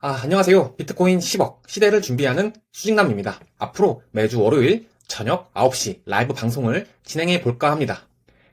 아, 안녕하세요. 비트코인 10억 시대를 준비하는 수직남입니다. 앞으로 매주 월요일 저녁 9시 라이브 방송을 진행해 볼까 합니다.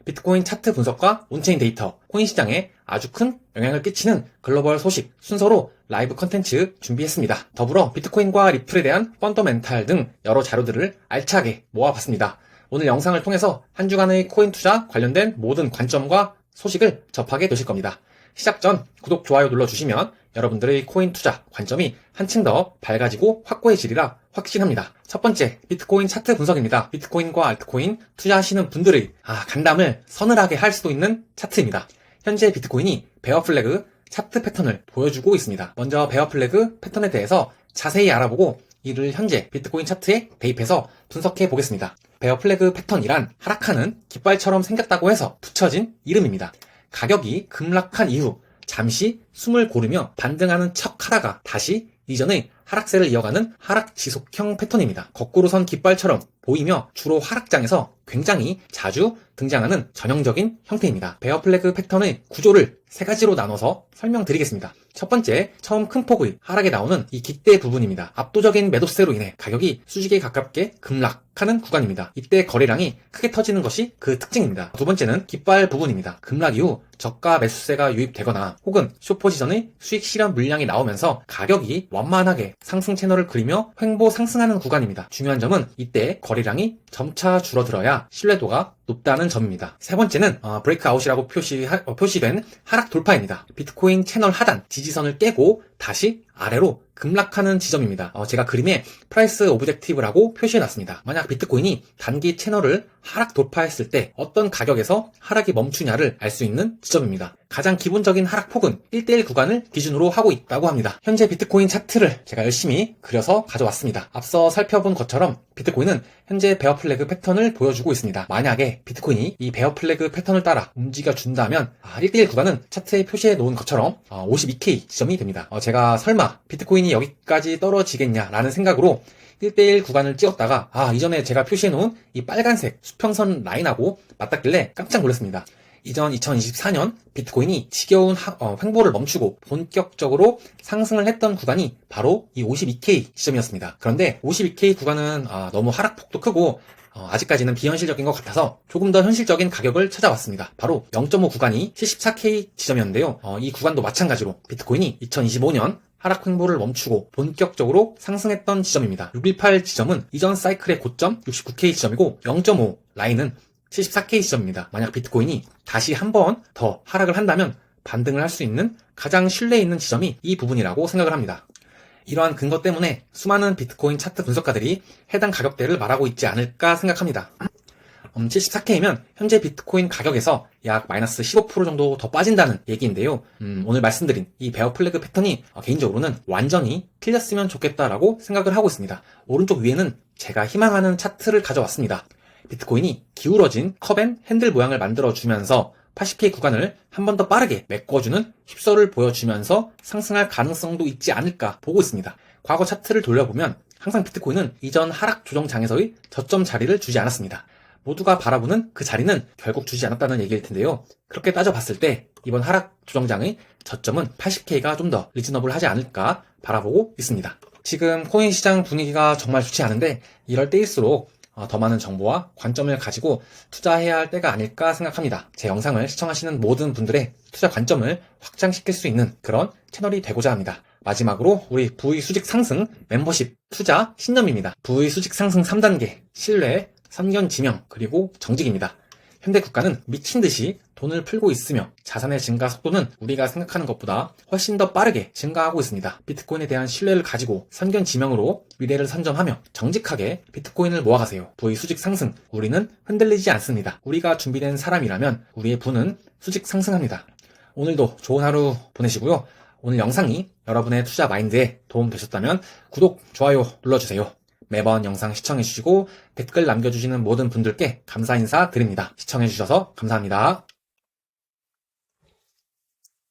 비트코인 차트 분석과 온체인 데이터, 코인 시장에 아주 큰 영향을 끼치는 글로벌 소식 순서로 라이브 컨텐츠 준비했습니다. 더불어 비트코인과 리플에 대한 펀더멘탈 등 여러 자료들을 알차게 모아봤습니다. 오늘 영상을 통해서 한 주간의 코인 투자 관련된 모든 관점과 소식을 접하게 되실 겁니다. 시작 전 구독, 좋아요 눌러주시면 여러분들의 코인 투자 관점이 한층 더 밝아지고 확고해지리라 확신합니다. 첫 번째, 비트코인 차트 분석입니다. 비트코인과 알트코인 투자하시는 분들의 아, 간담을 서늘하게 할 수도 있는 차트입니다. 현재 비트코인이 베어 플래그 차트 패턴을 보여주고 있습니다. 먼저 베어 플래그 패턴에 대해서 자세히 알아보고 이를 현재 비트코인 차트에 대입해서 분석해 보겠습니다. 베어 플래그 패턴이란 하락하는 깃발처럼 생겼다고 해서 붙여진 이름입니다. 가격이 급락한 이후 잠시 숨을 고르며 반등하는 척 하다가 다시 이전의 하락세를 이어가는 하락 지속형 패턴입니다. 거꾸로 선 깃발처럼 보이며 주로 하락장에서 굉장히 자주 등장하는 전형적인 형태입니다. 베어 플래그 패턴의 구조를 세 가지로 나눠서 설명드리겠습니다. 첫 번째, 처음 큰 폭의 하락에 나오는 이 깃대 부분입니다. 압도적인 매도세로 인해 가격이 수직에 가깝게 급락하는 구간입니다. 이때 거래량이 크게 터지는 것이 그 특징입니다. 두 번째는 깃발 부분입니다. 급락 이후 저가 매수세가 유입되거나 혹은 쇼포지전의 수익 실현 물량이 나오면서 가격이 완만하게 상승 채널을 그리며 횡보 상승하는 구간입니다. 중요한 점은 이때 거래량이 점차 줄어들어야 신뢰도가 높다는 점입니다. 세 번째는 어, 브레이크아웃이라고 표시, 어, 표시된 하락 돌파입니다. 비트코인 채널 하단 지지선을 깨고 다시 아래로 급락하는 지점입니다. 어, 제가 그림에 프라이스 오브젝티브라고 표시해놨습니다. 만약 비트코인이 단기 채널을 하락 돌파했을 때 어떤 가격에서 하락이 멈추냐를 알 수 있는 지점입니다. 가장 기본적인 하락폭은 1대1 구간을 기준으로 하고 있다고 합니다. 현재 비트코인 차트를 제가 열심히 그려서 가져왔습니다. 앞서 살펴본 것처럼 비트코인은 현재 베어 플래그 패턴을 보여주고 있습니다. 만약에 비트코인이 이 베어 플래그 패턴을 따라 움직여 준다면 1대1 구간은 차트에 표시해 놓은 것처럼 52K 지점이 됩니다. 어, 제가 설마 비트코인이 여기까지 떨어지겠냐라는 생각으로 1대1 구간을 찍었다가 아 이전에 제가 표시해 놓은 이 빨간색 수평선 라인하고 맞닿길래 깜짝 놀랐습니다. 이전 2024년 비트코인이 지겨운 하- 어, 횡보를 멈추고 본격적으로 상승을 했던 구간이 바로 이 52K 지점이었습니다. 그런데 52K 구간은 아, 너무 하락폭도 크고 어, 아직까지는 비현실적인 것 같아서 조금 더 현실적인 가격을 찾아왔습니다. 바로 0.5 구간이 74K 지점이었는데요. 어, 이 구간도 마찬가지로 비트코인이 2025년 하락 횡보를 멈추고 본격적으로 상승했던 지점입니다. 618 지점은 이전 사이클의 고점 69K 지점이고 0.5 라인은 74K 지점입니다. 만약 비트코인이 다시 한 번 더 하락을 한다면 반등을 할 수 있는 가장 신뢰 있는 지점이 이 부분이라고 생각을 합니다. 이러한 근거 때문에 수많은 비트코인 차트 분석가들이 해당 가격대를 말하고 있지 않을까 생각합니다. 음, 74K면 현재 비트코인 가격에서 약 마이너스 15% 정도 더 빠진다는 얘기인데요. 음, 오늘 말씀드린 이 베어 플래그 패턴이 어, 개인적으로는 완전히 틀렸으면 좋겠다라고 생각을 하고 있습니다. 오른쪽 위에는 제가 희망하는 차트를 가져왔습니다. 비트코인이 기울어진 컵앤 핸들 모양을 만들어주면서 80K 구간을 한 번 더 빠르게 메꿔주는 휩서를 보여주면서 상승할 가능성도 있지 않을까 보고 있습니다. 과거 차트를 돌려보면 항상 비트코인은 이전 하락 조정장에서의 저점 자리를 주지 않았습니다. 모두가 바라보는 그 자리는 결국 주지 않았다는 얘기일 텐데요. 그렇게 따져봤을 때 이번 하락 조정장의 저점은 80K가 좀 더 리즈너블 하지 않을까 바라보고 있습니다. 지금 코인 시장 분위기가 정말 좋지 않은데 이럴 때일수록 어, 더 많은 정보와 관점을 가지고 투자해야 할 때가 아닐까 생각합니다. 제 영상을 시청하시는 모든 분들의 투자 관점을 확장시킬 수 있는 그런 채널이 되고자 합니다. 마지막으로 우리 부의 수직 상승 멤버십 투자 신념입니다. 부의 수직 상승 3단계 신뢰, 선견 지명, 그리고 정직입니다. 현대 국가는 미친 듯이 돈을 풀고 있으며 자산의 증가 속도는 우리가 생각하는 것보다 훨씬 더 빠르게 증가하고 있습니다. 비트코인에 대한 신뢰를 가지고 선견 지명으로 미래를 선점하며 정직하게 비트코인을 모아가세요. 부의 수직 상승, 우리는 흔들리지 않습니다. 우리가 준비된 사람이라면 우리의 부는 수직 상승합니다. 오늘도 좋은 하루 보내시고요. 오늘 영상이 여러분의 투자 마인드에 도움 되셨다면 구독, 좋아요 눌러주세요. 매번 영상 시청해주시고 댓글 남겨주시는 모든 분들께 감사 인사 드립니다. 시청해주셔서 감사합니다.